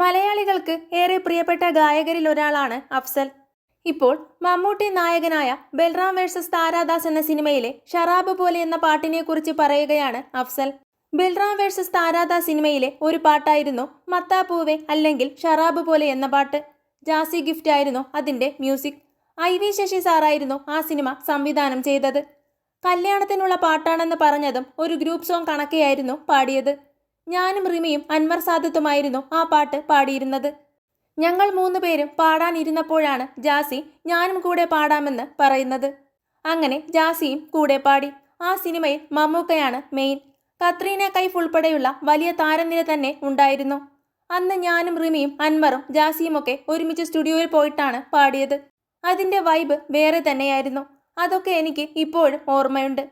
മലയാളികൾക്ക് ഏറെ പ്രിയപ്പെട്ട ഗായകരിൽ ഒരാളാണ് അഫ്സൽ. ഇപ്പോൾ മമ്മൂട്ടി നായകനായ ബൽറാം വേഴ്സസ് താരാദാസ് എന്ന സിനിമയിലെ ഷറാബ് പോലെ എന്ന പാട്ടിനെ കുറിച്ച് പറയുകയാണ് അഫ്സൽ. ബൽറാം വേഴ്സസ് താരാദാസ് സിനിമയിലെ ഒരു പാട്ടായിരുന്നു മത്താപ്പൂവെ അല്ലെങ്കിൽ ഷറാബ് പോലെ എന്ന പാട്ട്. ജാസി ഗിഫ്റ്റ് ആയിരുന്നു അതിന്റെ മ്യൂസിക്. ഐ വി ശശി സാറായിരുന്നു ആ സിനിമ സംവിധാനം ചെയ്തത്. കല്യാണത്തിനുള്ള പാട്ടാണെന്ന് പറഞ്ഞതും ഒരു ഗ്രൂപ്പ് സോങ് കണക്കെയായിരുന്നു പാടിയത്. ഞാനും റിമിയും അൻവർ സാദത്തുമായിരുന്നു ആ പാട്ട് പാടിയിരുന്നത്. ഞങ്ങൾ മൂന്ന് പേരും പാടാനിരുന്നപ്പോഴാണ് ജാസി ഞാനും കൂടെ പാടാമെന്ന് പറയുന്നത്. അങ്ങനെ ജാസിയും കൂടെ പാടി. ആ സിനിമയിൽ മമ്മൂക്കയാണ് മെയിൻ. കത്രീന കൈഫ് ഉൾപ്പെടെയുള്ള വലിയ താരനിര തന്നെ ഉണ്ടായിരുന്നു. അന്ന് ഞാനും റിമിയും അൻവറും ജാസിയുമൊക്കെ ഒരുമിച്ച് സ്റ്റുഡിയോയിൽ പോയിട്ടാണ് പാടിയത്. അതിന്റെ വൈബ് വേറെ തന്നെയായിരുന്നു. അതൊക്കെ എനിക്ക് ഇപ്പോഴും ഓർമ്മയുണ്ട്.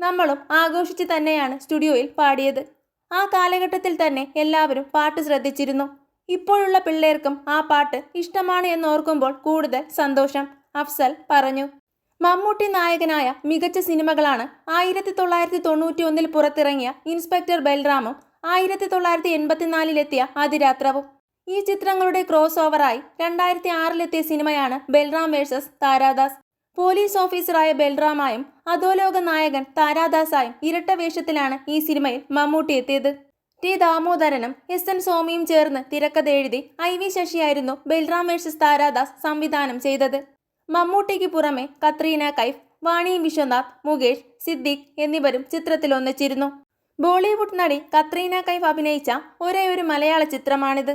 നമ്മളും ആഘോഷിച്ച് തന്നെയാണ് സ്റ്റുഡിയോയിൽ പാടിയത്. ആ കാലഘട്ടത്തിൽ തന്നെ എല്ലാവരും പാട്ട് ശ്രദ്ധിച്ചിരുന്നു. ഇപ്പോഴുള്ള പിള്ളേർക്കും ആ പാട്ട് ഇഷ്ടമാണ് എന്നോർക്കുമ്പോൾ കൂടുതൽ സന്തോഷം അഫ്സൽ പറഞ്ഞു. മമ്മൂട്ടി നായകനായ മികച്ച സിനിമകളാണ് ആയിരത്തി തൊള്ളായിരത്തി തൊണ്ണൂറ്റി ഒന്നിൽ പുറത്തിറങ്ങിയ ഇൻസ്പെക്ടർ ബൽറാമും ആയിരത്തി തൊള്ളായിരത്തി എൺപത്തിനാലിലെത്തിയ അതിരാത്രവും. ഈ ചിത്രങ്ങളുടെ ക്രോസ് ഓവറായി രണ്ടായിരത്തി ആറിലെത്തിയ സിനിമയാണ് ബൽറാം വേഴ്സസ് താരാദാസ്. പോലീസ് ഓഫീസറായ ബൽറാമായും അധോലോക നായകൻ താരാദാസായും ഇരട്ട വേഷത്തിലാണ് ഈ സിനിമയിൽ മമ്മൂട്ടി എത്തിയത്. ടി ദാമോദരനും എസ് എൻ സ്വാമിയും ചേർന്ന് തിരക്കഥ എഴുതി ഐ വി ശശിയായിരുന്നു ബൽറാം വേഴ്സസ് താരാദാസ് സംവിധാനം ചെയ്തത്. മമ്മൂട്ടിക്ക് പുറമെ കത്രീന കൈഫ് വാണി വിശ്വനാഥ് മുകേഷ് സിദ്ദിഖ് എന്നിവരും ചിത്രത്തിൽ ഒന്നിച്ചിരുന്നു. ബോളിവുഡ് നടി കത്രീന കൈഫ് അഭിനയിച്ച ഒരേ ഒരു മലയാള ചിത്രമാണിത്.